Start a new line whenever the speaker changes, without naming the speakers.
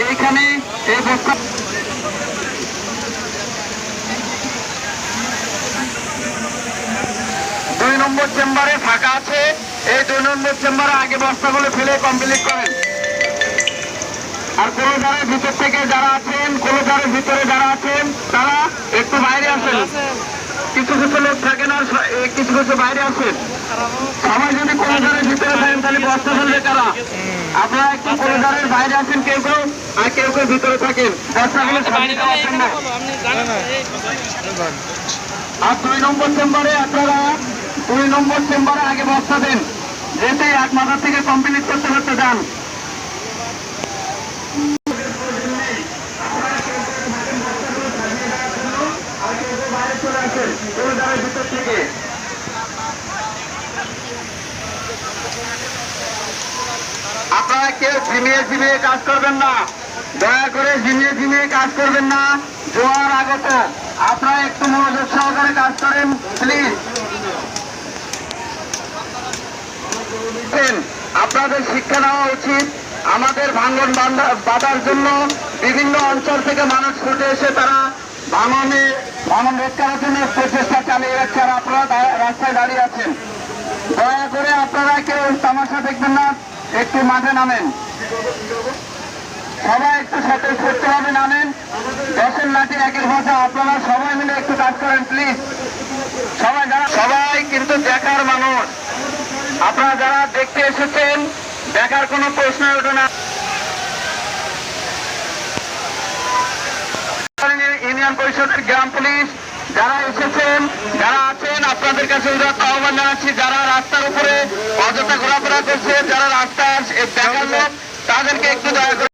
এইখানে এই বস্তা দুই নম্বর চেম্বারে ফাঁকা আছে। এই দুই নম্বর চেম্বারে আগে বস্তাগুলো ফেলে কমপ্লিট করেন। আর কলজারের ভিতর থেকে যারা আছেন কলজারের ভিতরে যারা আছেন তারা একটু বাইরে আসেন। কিছু কিছু লোক থাকে না স- এ, কিছু কিছু বাইরে আসেন। সবাই যদি কলজারের ভিতরে থাকেন তাহলে বস্তা ফেলবে কারা আপনারা কলজারের বাইরে আসেন কেউ কেউ? আর কেউ কেউ ভিতরে থাকেন। সামনে আর দুই নম্বর চেম্বারে আপনারা দুই নম্বর চেম্বারে আগে বস্তা দেন। যেতে এক মাথা থেকে কমপ্লিট করতে করতে যান। আপনারা কেউ ঝিমিয়ে ঝিমিয়ে কাজ করবেন না। দয়া করে ঝিমিয়ে ঝিমিয়ে কাজ করবেন না। জোয়ার আগত। আপনারা একটু মনোযোগ সহকারে কাজ করেন প্লিজ আপনাদের শিক্ষা নেওয়া উচিত। আমাদের ভাঙন বাঁধার জন্য বিভিন্ন অঞ্চল থেকে মানুষ ছুটে এসে তারা ভাঙনে, ভাঙন রোধ করার জন্য প্রচেষ্টা চালিয়ে যাচ্ছে। আর আপনারা রাস্তায় দাঁড়িয়ে আছেন। দয়া করে আপনারা কেউ তামাশা দেখবেন না। একটু মাঠে নামেন। সবাই একটু স্বতঃস্ফূর্তভাবে নামেন। দশের লাঠি একের ভাষা, আপনারা সবাই মিলে একটু কাজ করেন প্লিজ সবাই যারা সবাই কিন্তু দেখার মানুষ। আপনারা যারা দেখতে এসেছেন, দেখার কোনো প্রশ্ন ওঠে না। ইউনিয়ন পরিষদের গ্রাম পুলিশ যারা এসেছেন, যারা আছেন, আপনাদের কাছে আহ্বান জানাচ্ছি, যারা রাস্তার উপরে অযথা ঘোরাফেরা করছে, যারা রাস্তায় দেখার লোক তাদেরকে একটু দয়া করে